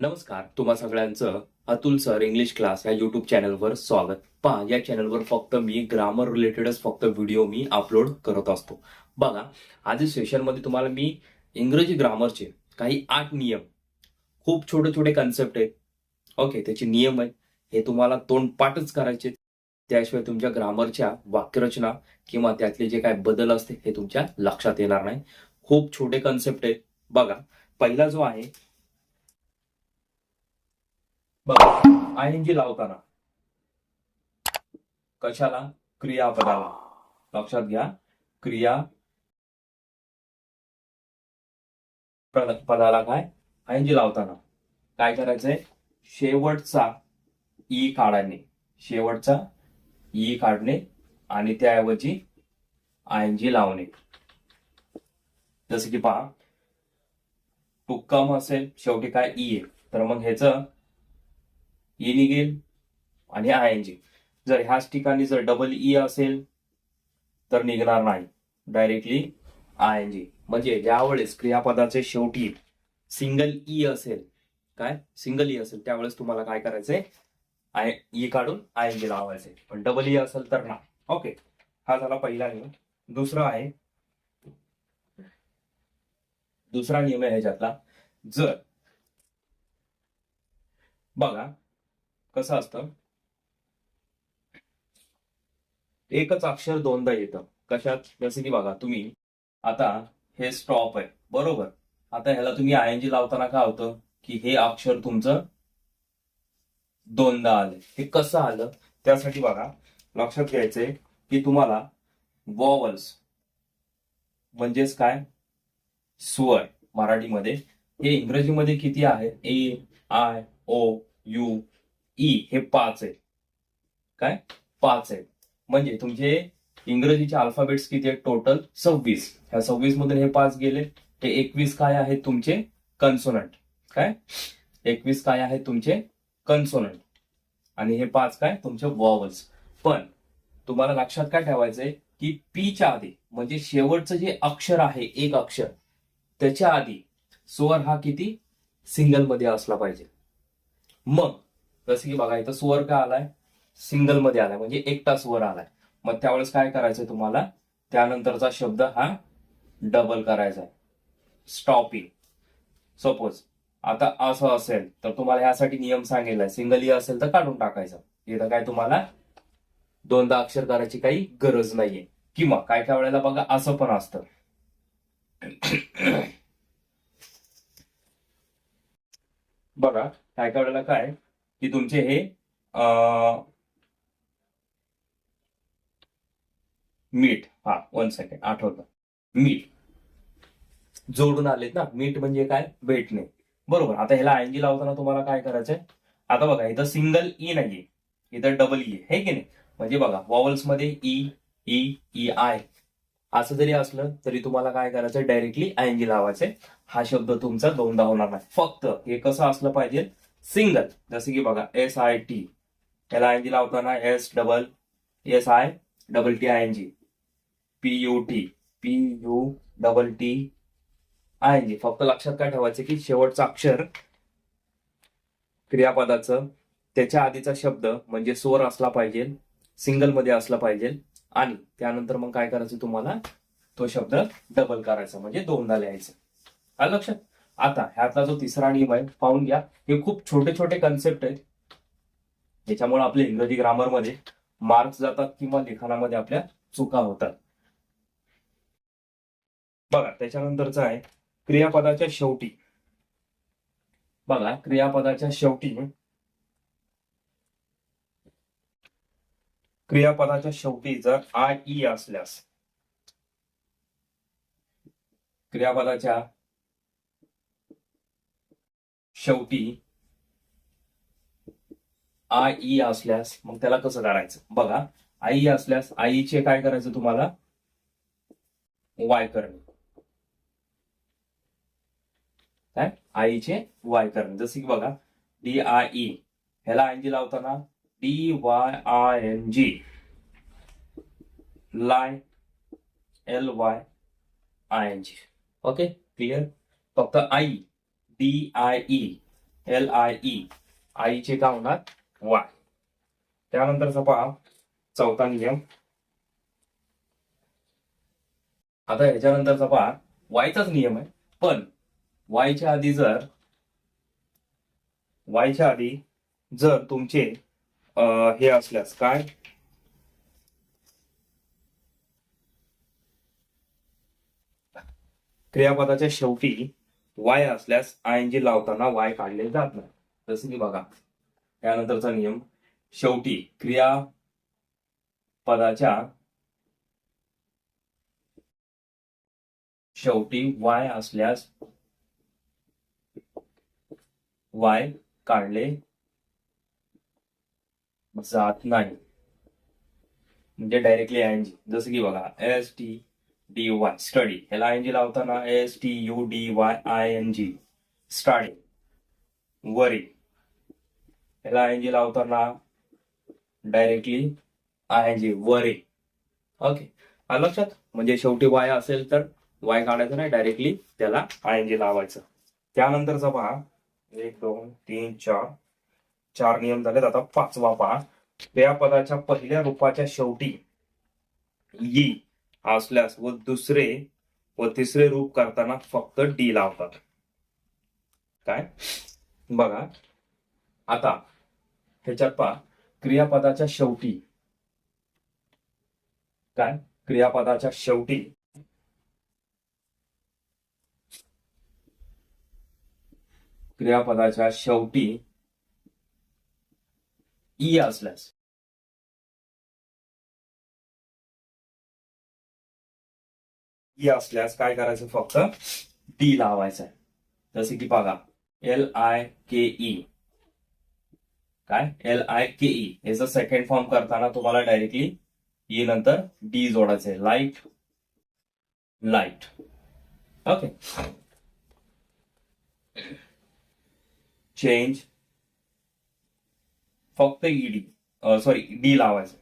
नमस्कार तुम्हा सगळ्यांचं अतुल सर इंग्लिश क्लास या युट्यूब चॅनलवर स्वागत. पहा या चॅनलवर फक्त मी ग्रामर रिलेटेडच फक्त व्हिडिओ मी अपलोड करत असतो. बघा आधी सेशनमध्ये तुम्हाला मी इंग्रजी ग्रामरचे काही आठ नियम खूप छोटे छोटे कन्सेप्ट आहेत. ओके त्याचे नियम आहेत. हे तुम्हाला तोंडपाठच करायचे त्याशिवाय तुमच्या ग्रामरच्या वाक्यरचना किंवा त्यातले जे काय बदल असते हे तुमच्या लक्षात येणार नाही. खूप छोटे कन्सेप्ट आहेत. बघा पहिला जो आहे बघा आयएनजी लावताना. कशाला? क्रियापदाला. लक्षात घ्या. क्रिया पदाला काय? आयएनजी लावताना. काय करायचंय? शेवटचा ई काढणे शेवटचा ई काढणे आणि त्याऐवजी आयएनजी लावणे. जसं की पहा टुक्कम असेल शेवटी काय ई आहे? तर मग ह्याचं ई निघेल आणि आय एन जी जर ह्याच ठिकाणी जर डबल ई e असेल तर निघणार नाही. डायरेक्टली आय एन जी म्हणजे ज्यावेळेस क्रियापदाचे शेवटी सिंगल ई e असेल काय? सिंगल ई e असेल त्यावेळेस तुम्हाला काय करायचंय? आय ई काढून आय एन जी लावायचे पण डबल ई असेल तर ना ओके हा झाला पहिला नियम. दुसरा आहे. दुसरा नियम आहे ह्याच्यातला. जर बघा कसं असतं? एकच अक्षर दोनदा येतं. कशात? जसं की बघा तुम्ही आता हे स्टॉप आहे. बरोबर? आता ह्याला तुम्ही आय एनजी लावताना काय होतं? की हे अक्षर तुमचं दोनदा आलं. हे कसं आलं? त्यासाठी बघा लक्षात घ्यायचंय की तुम्हाला वॉवल्स म्हणजेच काय? स्वर मराठीमध्ये. हे इंग्रजीमध्ये किती आहे? A I O U E हे पाच आहेत. काय? पाच आहेत. म्हणजे तुमचे इंग्रजीचे अल्फाबेट्स किती आहेत? टोटल सव्वीस. ह्या सव्वीस मधून हे पाच गेले. ते एकवीस काय आहेत तुमचे? कन्सोनंट काय? एकवीस काय आहेत तुमचे? कन्सोनंट आणि हे पाच काय? तुमचे वॉवल्स पण तुम्हाला लक्षात काय ठेवायचंय? की पीच्या आधी म्हणजे शेवटचं जे अक्षर आहे एक अक्षर त्याच्या आधी स्वर हा किती? सिंगलमध्ये असला पाहिजे. मग जसं की बघा इथं स्वर का आलाय सिंगलमध्ये आलाय म्हणजे एकटा स्वर आलाय. मग त्यावेळेस काय करायचंय तुम्हाला? त्यानंतरचा शब्द हा डबल करायचा आहे स्टॉपिंग सपोज आता असं असेल तर तुम्हाला यासाठी नियम सांगेल सिंगल e असेल तर काढून टाकायचं. इथं काय तुम्हाला दोनदा अक्षर करायची काही गरज नाहीये. किंवा काय काय वेळेला बघा असं पण असतं. बघा काय काय वेळेला काय? की तुमचे हे मीठ. हा वन सेकंड आठवतं. मीठ. जोडून आलेत ना. मीठ म्हणजे काय? भेटणे बरोबर. आता ह्याला आयनजी लावताना तुम्हाला काय करायचंय? आता बघा इथं सिंगल ई e नाहीये. इथं डबल ई e आहे. की नाही? म्हणजे बघा वॉवल्समध्ये ई ई ई आय असं जरी असलं तरी तुम्हाला काय करायचं डायरेक्टली आयनजी लावायचे हा शब्द तुमचा दोनदा होणार नाही. फक्त हे कसं असलं पाहिजे? सिंगल. जसं की बघा एस आय टी त्याला आयनजी लावताना S double S I double T I N G P U T P U double T I N G फक्त लक्षात काय ठेवायचं की शेवटचं अक्षर क्रियापदाचं त्याच्या आधीचा शब्द म्हणजे स्वर असला पाहिजे सिंगलमध्ये असला पाहिजे आणि त्यानंतर मग काय करायचं तुम्हाला? तो शब्द डबल करायचा म्हणजे दोनदा लिहायचं. आलं लक्षात? आता ह्यातला जो तिसरा नियम आहे पाहून घ्या. हे खूप छोटे छोटे कन्सेप्ट आहेत. याच्यामुळे आपल्या इंग्रजी ग्रामरमध्ये मार्क्स जातात किंवा लिखाणामध्ये आपल्या चुका होतात. बघा त्याच्यानंतरच आहे क्रियापदाच्या शेवटी. बघा क्रियापदाच्या शेवटी. क्रियापदाच्या शेवटी जर आय ई e असल्यास क्रियापदाच्या शेवटी आय ई असल्यास मग त्याला कसं करायचं? बघा आई असल्यास आईचे काय करायचं तुम्हाला? वाय करणे. काय? आईचे वाय करणे. जसं की बघा डी आय ई ह्याला आय जी लावताना D Y I N G lie L Y I N G okay? Clear? फक्त I. D I E L I E आईचे काय होणार? वाय. त्यानंतरचा पहा. चौथा नियम. आता ह्याच्यानंतरचा पहा. वायचाच नियम आहे. पण वायच्या आधी जर वायच्या आधी जर तुमचे हे असल्यास काय? क्रियापदाच्या शेवटी वाय असल्यास आय जी लावताना वाय काढले जात नाही. जसं की बघा त्यानंतरचा नियम शेवटी क्रियापदाच्या शेवटी वाय असल्यास वाय काढले जात नाही. म्हणजे डायरेक्टली आयएनजी जसं की बघा S T D Y study ह्याला आय एन जी लावताना S T U D Y I N G study worry ह्याला आय एन जी लावताना directly I N G worry okay लक्षात? म्हणजे शेवटी वाय असेल तर वाय काढायचं नाही डायरेक्टली त्याला आय एन जी लावायचं. त्यानंतरचा पहा. एक दोन तीन चार. चार नियम झालेत. आता पाचवा पहा. क्रियापदाच्या पहिल्या रूपाच्या शेवटी ई असल्यास व दुसरे व तिसरे रूप करताना फक्त डी लावतात. काय? बघा. आता ह्याच्यात पहा. क्रियापदाच्या शेवटी. काय? क्रियापदाच्या शेवटी. क्रियापदाच्या शेवटी ई असल्यास. ई असल्यास काय करायचं फक्त? डी लावायचं आहे जसे की बघा एल आय के ई काय? एल आय के ई याचा सेकंड फॉर्म करताना तुम्हाला डायरेक्टली ई e नंतर डी जोडायचं आहे लाइट लाइट ओके चेंज फक्त ईडी सॉरी डी लावायचं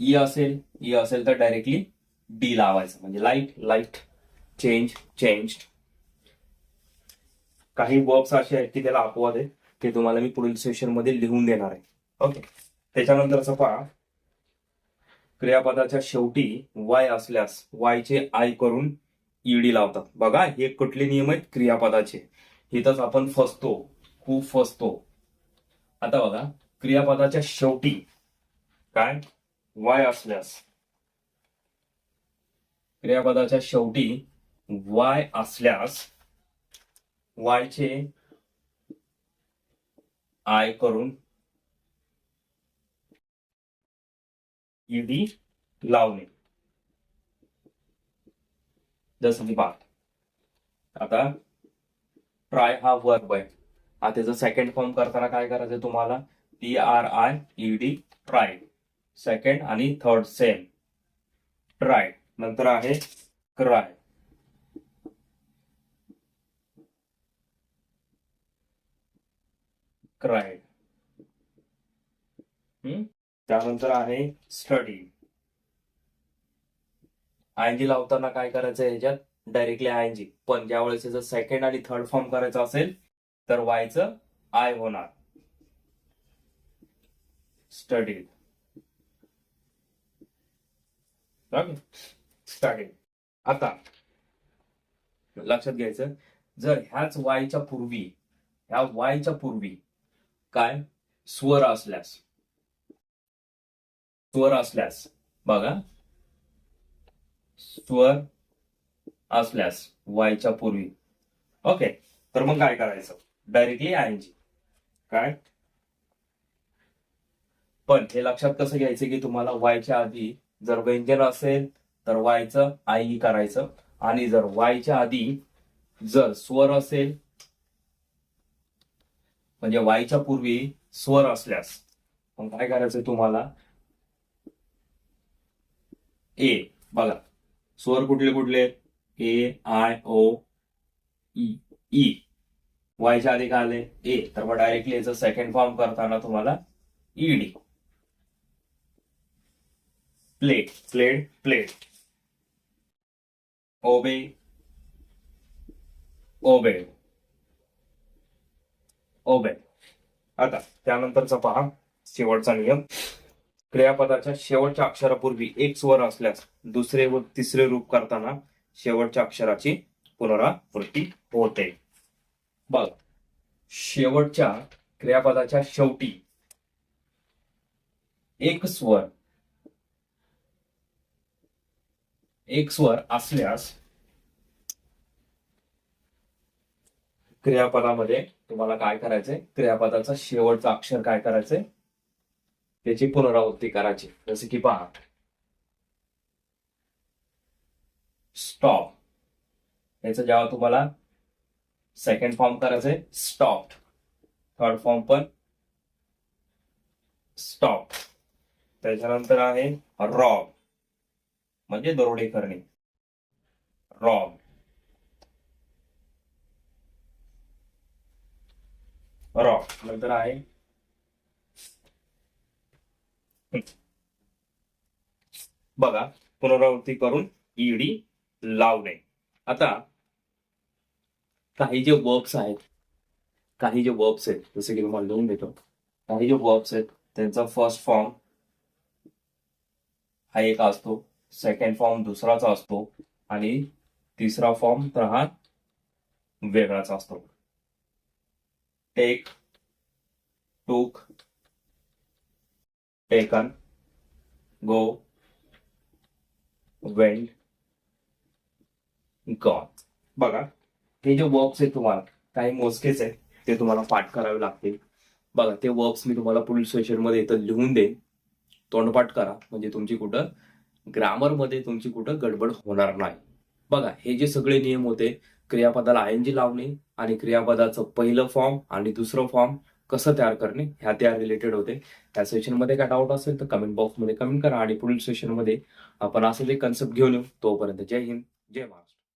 ई असेल ई असेल तर डायरेक्टली डी लावायचं. म्हणजे लाइट लाइट चेंज चेंज काही वर्ब्स असे आहेत की त्याला अपवाद आहे ते तुम्हाला मी पुढील सेशनमध्ये लिहून देणार आहे. ओके त्याच्यानंतरचं पहा. क्रियापदाच्या शेवटी वाय असल्यास वायचे आय करून ईडी लावतात. बघा हे कुठले नियम आहेत? क्रियापदाचे. इथंच आपण फसतो. खूप फसतो. आता बघा क्रियापदाच्या शेवटी काय? वाय असल्यास? क्रियापदाच्या शेवटी वाय असल्यास वायचे आय करून ईडी लावणे. जसं की बात आता ट्राय हा वर्ब आहे. हा त्याचा सेकंड फॉर्म करताना काय करायचं तुम्हाला? T R I ED D try second आणि थर्ड सेम. ट्राय. नंतर आहे क्राय. क्राय. त्यानंतर आहे स्टडी. आयनजी लावताना काय करायचं याच्यात? डायरेक्टली आयनजी पण ज्यावेळेस जर सेकंड आणि थर्ड फॉर्म करायचं असेल तर वायचं आय होणार. स्टडीड चालेल आता लक्षात घ्यायचं जर ह्याच वायच्या पूर्वी ह्या वायच्या पूर्वी काय स्वर असल्यास स्वर असल्यास बघा स्वर असल्यास वायच्या पूर्वी ओके तर मग काय करायचं? डायरेक्टली आयनजी काय पण हे लक्षात कसं घ्यायचं की तुम्हाला वायच्या आधी जर व्यंजन असेल तर वायचं आई करायचं. आणि जर वायच्या आधी जर स्वर असेल म्हणजे वायच्या पूर्वी स्वर असल्यास मग काय करायचं तुम्हाला? ए बघा. स्वर कुठले कुठले? A I O E E. वायच्या आधी काय आले ए. तर मग डायरेक्टली याचं सेकंड फॉर्म करताना तुम्हाला ईडी प्लेट प्लेट प्लेट ओबे ओबे ओबे आता त्यानंतरचा पहा. शेवटचा नियम. क्रियापदाच्या शेवटच्या अक्षरापूर्वी एक स्वर असल्यास दुसरे व तिसरे रूप करताना शेवटच्या अक्षराची पुनरावृत्ती होते. बघ. शेवटच्या क्रियापदाच्या शेवटी एक स्वर एक स्वर असल्यास क्रियापदामध्ये तुम्हाला काय करायचंय? क्रियापदाचा शेवटचं अक्षर काय करायचंय? त्याची पुनरावृत्ती करायची. जसे की पहा. स्टॉप याचं जेव्हा तुम्हाला सेकंड फॉर्म करायचंय स्टॉप थर्ड फॉर्म पण स्टॉप त्याच्यानंतर आहे रॉब म्हणजे दरोडे करणे. रॉब रॉब नंतर आहे. बघा पुनरावृत्ती करून ईडी लावणे. आता काही जे वर्ब्स आहेत काही जे वर्ब्स आहेत जसे की तुम्हाला लिहून देतो. काही जे वर्ब्स आहेत त्यांचा फर्स्ट फॉर्म हा एक असतो. सेकंड फॉर्म दुसराचा असतो आणि तिसरा फॉर्म तर हा वेगळाच असतो. टेक टूक टेकन गो वेंड गॉन बघा हे जे वर्ब्स आहेत तुम्हाला काही मोजकेच आहेत ते तुम्हाला पाठ करावे लागतील. बघा ते वर्ब्स मी तुम्हाला पुढील सेशनमध्ये इथं लिहून देईन. तोंडपाठ करा म्हणजे तुमची कुठं ग्रामरमध्ये तुमची कुठं गडबड होणार नाही. बघा हे जे सगळे नियम होते क्रियापदाला आय एन जी लावणे आणि क्रियापदाचं पहिलं फॉर्म आणि दुसरं फॉर्म कसं तयार करणे ह्या त्या रिलेटेड होते. त्या सेशनमध्ये काय डाऊट असेल तर कमेंट बॉक्समध्ये कमेंट करा आणि पुढील सेशनमध्ये आपण असं जे कन्सेप्ट घेऊन येऊ तोपर्यंत जय हिंद जय महाराष्ट्र.